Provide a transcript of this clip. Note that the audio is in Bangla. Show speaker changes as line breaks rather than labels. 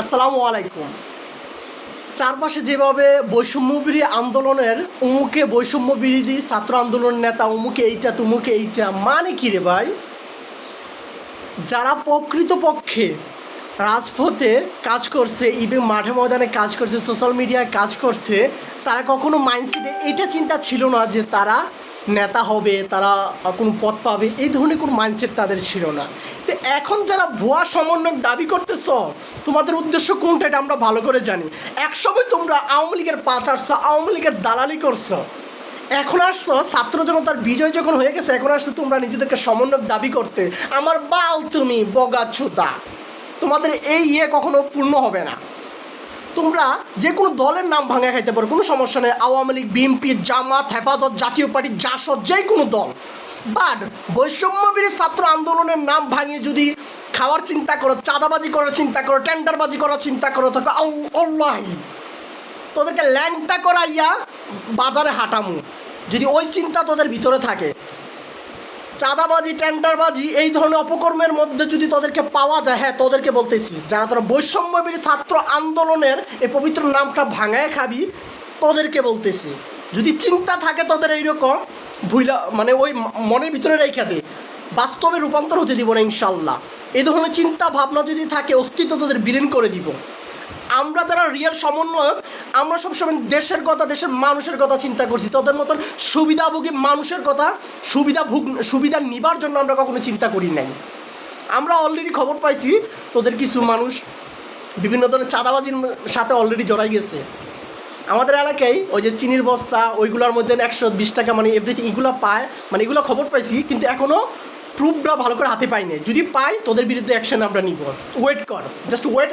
আসসালামু আলাইকুম। চারপাশে যেভাবে বৈষম্যবিরোধী আন্দোলনের উমুকে বৈষম্য বিরোধী ছাত্র আন্দোলন নেতা উমুকে এইটা তুমুকে এইটা মানে কি রে ভাই? যারা প্রকৃতপক্ষে রাজপথে কাজ করছে ইভেন মাঠে ময়দানে কাজ করছে সোশ্যাল মিডিয়ায় কাজ করছে, তারা কখনো মাইন্ডসেটে এটা চিন্তা ছিল না যে তারা নেতা হবে, তারা কোনো পদ পাবে, এই ধরনের কোনো মাইন্ডসেট তাদের ছিল না। তো এখন যারা ভুয়া সমন্বয় দাবি করতেছ, তোমাদের উদ্দেশ্য কোনটা এটা আমরা ভালো করে জানি। একসময় তোমরা আওয়ামী লীগের পাঁচ আসছো, আওয়ামী লীগের দালালি করছ। এখন আসছো, ছাত্র জনতার বিজয় যখন হয়ে গেছে, এখন আসছো তোমরা নিজেদেরকে সমন্বয় দাবি করতে। আমার বাল তুমি বগা ছুতা তোমাদের এই ইয়ে কখনো পূর্ণ হবে না। তোমরা যে কোনো দলের নাম ভাঙা খাইতে পারো, কোনো সমস্যা নেই। আওয়ামী লীগ, বিএনপি, জামাত, হেফাজত, জাতীয় পার্টি, জাসদ, যে কোনো দল। বাট বৈষম্যবিরী ছাত্র আন্দোলনের নাম ভাঙিয়ে যদি খাওয়ার চিন্তা করো, চাঁদাবাজি করার চিন্তা করো, টেন্ডারবাজি করার চিন্তা করো তবে অল্লাহি তোদেরকে ল্যাংটা করাইয়া বাজারে হাঁটামু। যদি ওই চিন্তা তোদের ভিতরে থাকে চাঁদাবাজি, টেন্ডারবাজি, এই ধরনের অপকর্মের মধ্যে যদি তোদেরকে পাওয়া যায় হ্যাঁ তোদেরকে বলতেছি, যারা তোরা বৈষম্যবিরী ছাত্র আন্দোলনের এই পবিত্র নামটা ভাঙায় খাবি, তোদেরকে বলতেছি। যদি চিন্তা থাকে তোদের এইরকম, ভুইলা মানে ওই মনের ভিতরে রেখে দে। বাস্তবে রূপান্তর হতে দিব না, ইনশাল্লাহ। এই ধরনের চিন্তা ভাবনা যদি থাকে, অস্তিত্ব তোদের বিলীন করে দিব। আমরা যারা রিয়েল সমন্বয়ক, আমরা সবসময় দেশের কথা, দেশের মানুষের কথা চিন্তা করছি। তোদের মতন সুবিধাভোগী মানুষের কথা, সুবিধা ভোগ, সুবিধা নিবার জন্য আমরা কখনো চিন্তা করি নাই। আমরা অলরেডি খবর পাইছি, তোদের কিছু মানুষ বিভিন্ন ধরনের চাঁদাবাজির সাথে অলরেডি জড়াই গেছে। আমাদের এলাকায় ওই যে চিনির বস্তা, ওইগুলোর মধ্যে একশো বিশ টাকা মানে এভরিথিং এগুলো পায় মানে এগুলো খবর পাইছি, কিন্তু এখনও প্রুফটা ভালো করে হাতে পাইনি যদি পাই, তোদের বিরুদ্ধে অ্যাকশন আমরা নিব। ওয়েট কর জাস্ট ওয়েট